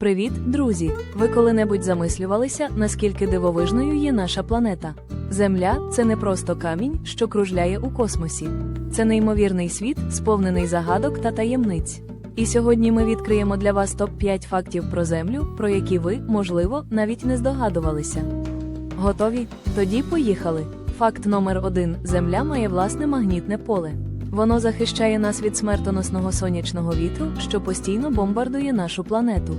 Привіт, друзі! Ви коли-небудь замислювалися, наскільки дивовижною є наша планета? Земля це не просто камінь, що кружляє у космосі. Це неймовірний світ, сповнений загадок та таємниць. І сьогодні ми відкриємо для вас топ-5 фактів про Землю, про які ви, можливо, навіть не здогадувалися. Готові? Тоді поїхали. Факт номер 1 Земля має власне магнітне поле. Воно захищає нас від смертоносного сонячного вітру, що постійно бомбардує нашу планету.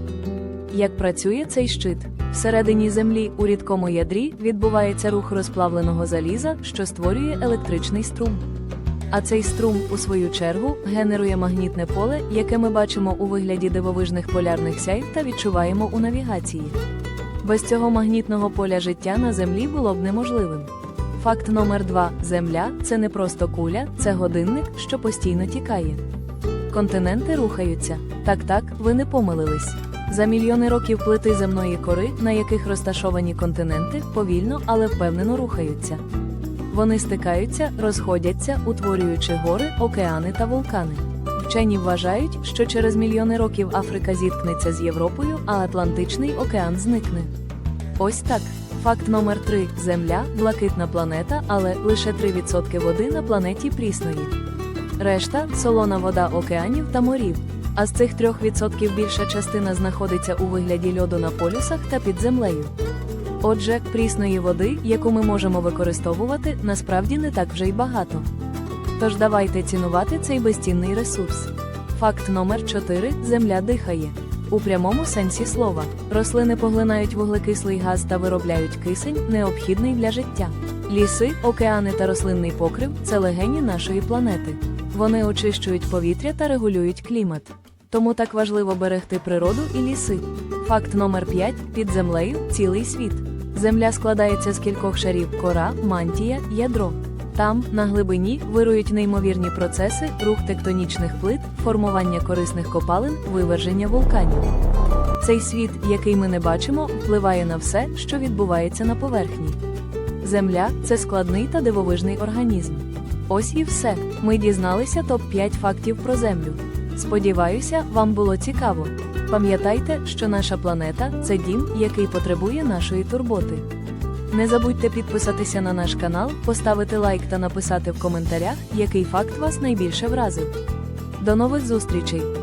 Як працює цей щит? Всередині землі у рідкому ядрі відбувається рух розплавленого заліза, що створює електричний струм. А цей струм, у свою чергу, генерує магнітне поле, яке ми бачимо у вигляді дивовижних полярних сяйв та відчуваємо у навігації. Без цього магнітного поля життя на землі було б неможливим. Факт номер 2 Земля це не просто куля, це годинник, що постійно тікає. Континенти рухаються. Так, так, ви не помилились. За мільйони років плити земної кори, на яких розташовані континенти, повільно, але впевнено рухаються. Вони стикаються, розходяться, утворюючи гори, океани та вулкани. Вчені вважають, що через мільйони років Африка зіткнеться з Європою, а Атлантичний океан зникне. Ось так. Факт номер 3 Земля блакитна планета, але лише 3% води на планеті прісної. Решта солона вода океанів та морів. А з цих 3% більша частина знаходиться у вигляді льоду на полюсах та під землею. Отже, прісної води, яку ми можемо використовувати, насправді не так вже й багато. Тож давайте цінувати цей безцінний ресурс. Факт номер 4 Земля дихає. У прямому сенсі слова, рослини поглинають вуглекислий газ та виробляють кисень, необхідний для життя. Ліси, океани та рослинний покрив це легені нашої планети. Вони очищують повітря та регулюють клімат. Тому так важливо берегти природу і ліси. Факт номер 5 під землею цілий світ. Земля складається з кількох шарів кора, мантія, ядро. Там, на глибині, вирують неймовірні процеси, рух тектонічних плит, формування корисних копалин, виверження вулканів. Цей світ, який ми не бачимо, впливає на все, що відбувається на поверхні. Земля це складний та дивовижний організм. Ось і все. Ми дізналися топ-5 фактів про Землю. Сподіваюся, вам було цікаво. Пам'ятайте, що наша планета це дім, який потребує нашої турботи. Не забудьте підписатися на наш канал, поставити лайк та написати в коментарях, який факт вас найбільше вразив. До нових зустрічей!